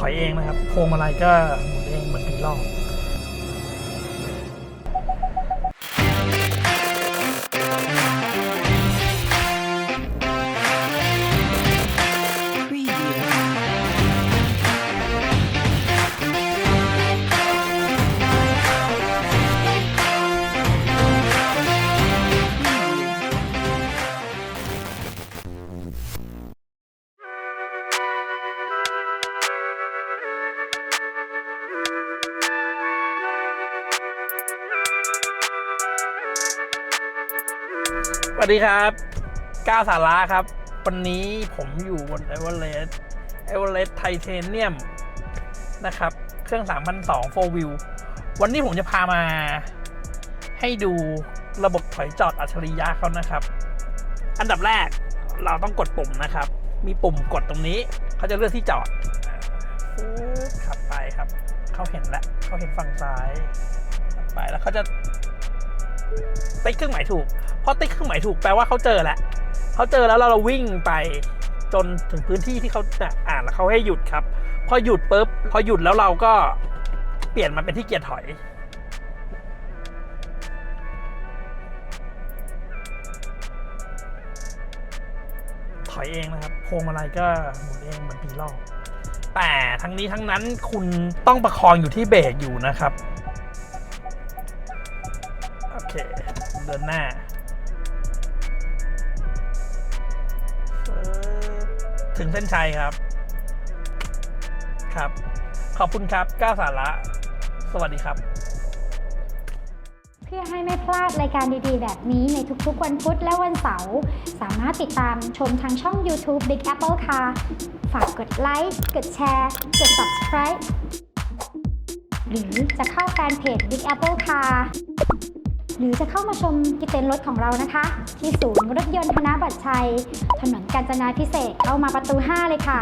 ถอยเองนะครับพวงมาลัยก็หมุนเองเหมือนปีล่อง วัสดีครับก้าวสาระครับ วันนี้ผมอยู่บนเอเวอเรสต์เอเวอเรสต์ไทเทเนียมนะครับ เครื่อง 3,200 4 wheel วันนี้ผมจะพามาให้ดูระบบถอยจอดอัจฉริยะเขานะครับ อันดับแรกเราต้องกดปุ่มนะครับ มีปุ่มกดตรงนี้ เขาจะเลือกที่จอดขับไปครับ เขาเห็นแล้วเขาเห็นฝั่งซ้ายขับไปแล้วเขาจะ ติ๊กเครื่องหมายถูกเพอติ๊กเครื่องหมายถูกแปลว่าเขาเจอแล้วเขาเจอแล้วเราเราวิ่งไปจนถึงพื้นที่ที่เขาน่ะอ่านแล้วเขาให้หยุดครับ พอหยุดปุ๊บพอหยุดแล้วเราก็เปลี่ยนมาเป็นที่เกียร์ถอย ถอยเองนะครับพวงมาลัยก็หมุนเองเหมือนผีหลอกแต่ทั้งนี้ทั้งนั้นคุณต้องประคองอยู่ที่เบรกอยู่นะครับ เค เดินหน้าถึงเส้นชัยครับ ครับ ขอบคุณครับก้าวสาระ สวัสดีครับ เพื่อให้ไม่พลาดรายการดีๆ แบบนี้ในทุกๆ วันพุธและวันเสาร์สามารถติดตามชมทางช่อง YouTube Big Apple Car ฝากกดไลค์ กดแชร์ กด Subscribe หรือจะเข้าแฟนเพจ Big Apple Car หรือจะเข้ามาชมที่เต็นท์รถของเรานะคะ ที่ศูนย์รถยนต์ธนบัตรชัย ถนนกาญจนาพิเศษเข้ามาประตู 5 เลยค่ะ